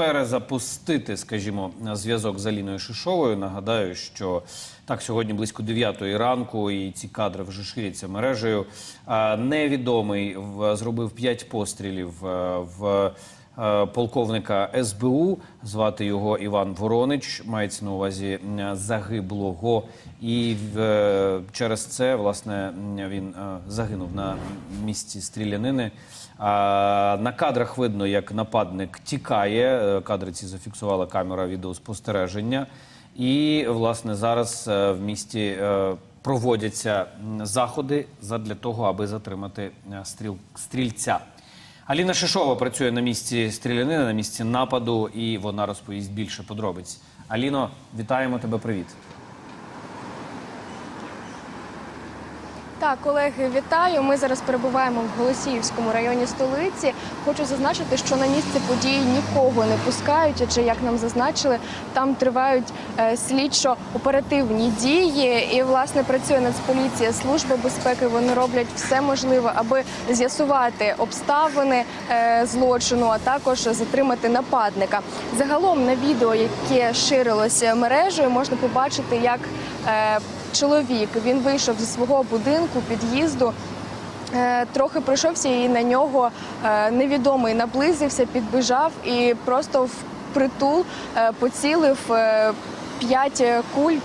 перезапустити, скажімо, зв'язок з Аліною Шишовою. Нагадаю, що так сьогодні близько 9 ранку, і ці кадри вже ширяться мережею. Невідомий в- зробив 5 пострілів е, в. Е, Полковника СБУ звати його Іван Воронич, мається на увазі загиблого, і в- через це власне він е, загинув на місці стрілянини. На кадрах видно, як нападник тікає. Е, Кадри ці зафіксувала камера відеоспостереження. І власне зараз е, в місті е, проводяться заходи задля того, аби затримати е, стріл, стрільця. Аліна Шишова працює на місці стрілянини, на місці нападу, і вона розповість більше подробиць. Аліно, вітаємо тебе. Привіт. Так, колеги, вітаю. Ми зараз перебуваємо в Голосіївському районі столиці. Хочу зазначити, що на місце події нікого не пускають, адже як нам зазначили, там тривають е, слідчо-оперативні дії. І власне працює Нацполіція, служба безпеки. Вони роблять все можливе, аби з'ясувати обставини е, злочину, а також затримати нападника. Загалом на відео, яке ширилося мережею, можна побачити, як е, чоловік він вийшов зі свого будинку, під'їзду. е, Трохи пройшовся і на нього е, невідомий наблизився, підбіжав і просто в притул е, поцілив п'ять куль.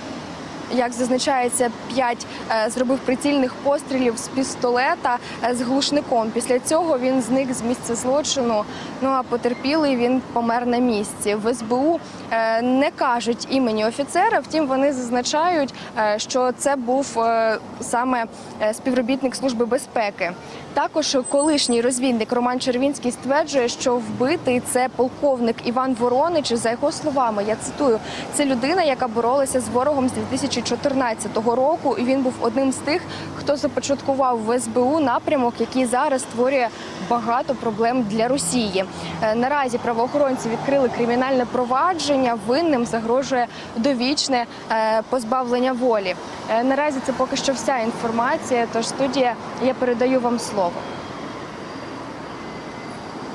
Як зазначається, п'ять е, зробив прицільних пострілів з пістолета е, з глушником. Після цього він зник з місця злочину. Ну а потерпілий він помер на місці. В СБУ е, не кажуть імені офіцера, втім вони зазначають, що це був саме співробітник служби безпеки. Також колишній розвідник Роман Червінський стверджує, що вбитий це полковник Іван Воронич. За його словами, я цитую, це людина, яка боролася з ворогом з 2014 року. І він був одним з тих, хто започаткував в СБУ напрямок, який зараз створює багато проблем для Росії. Е, Наразі правоохоронці відкрили кримінальне провадження. Винним загрожує довічне е, позбавлення волі. Е, Наразі це поки що вся інформація. Тож студія я передаю вам слово.